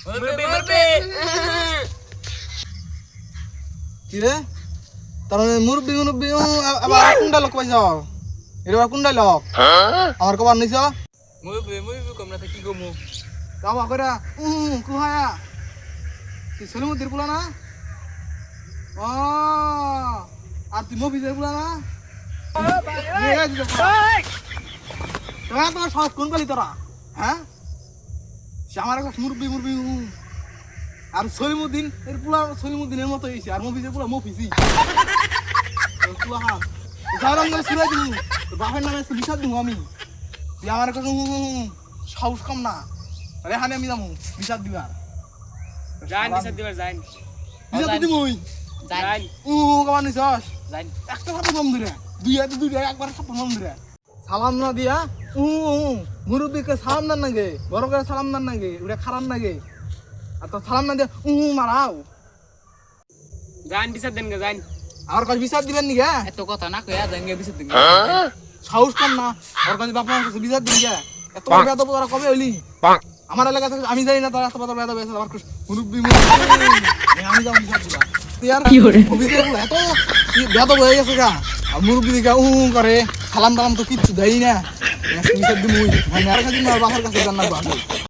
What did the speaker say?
মুরব্বি মুরব্বি কি রে তার মুরব্বি মুরব্বি আবার কোনটা লোক পাইছ এটা আবার কোনটা লোক আমার কবার নিছ মুরব্বি মুরব্বি কম না কি কমু কাবা করে উ কুহায়া তুই ছেলে মুদির পোলা না ও আর তুই মফিজের পোলা না তোমার সব কোন পালি তোরা হ্যাঁ সে আমার একটা মুরব্বি মুরব্বি উ। আর সলিমুদ্দিন এর পোলা সলিমুদ্দিনের মতো হয়েছে আর মফিজের পোলা মফিজি পোলা হা যাওয়ার আমি বাপের নামে লিখা তুই আমার কাছে সাহস কম না আরে হানে আমি যাব বিচার দিবার। জান বিচার দিবার জান বিচার তো দিবই। জান উ কমান নিছস। জান একটা সাপোর্ট বন্ধ রে দুই হাতে দুই একবার সালাম না দিয়া উ মুরব্বিকে সালাম দেন নাগে বড় করে সালাম দেন নাগে ওটা খারাপ নাগে আর তো সালাম না দিয়া উ মারাও। জান বিচার দেন গে জান আমার কাছে বিচার দিবেন নি গে এত কথা না কইয়া দেন গে বিচার দেন সাহস কম না। ওর কাছে বাপ মার কাছে বিচার দিন গে এত বড় বেদব তোরা কবে হইলি? আমার এলাকা থেকে আমি জানি না তারা এত বেদব আমার মুরব্বি মুরব্বি। আমি যাব বিচার দিবা। তুই আর অভিযোগ এত বেদব হয়ে গেছে গা। আর মুরব্বি দিকে উ করে। সালাম টালাম তো কিচ্ছু দেয় না। বিচার দিবি আর কাছে বাবার কাছে জান্নাত বাসে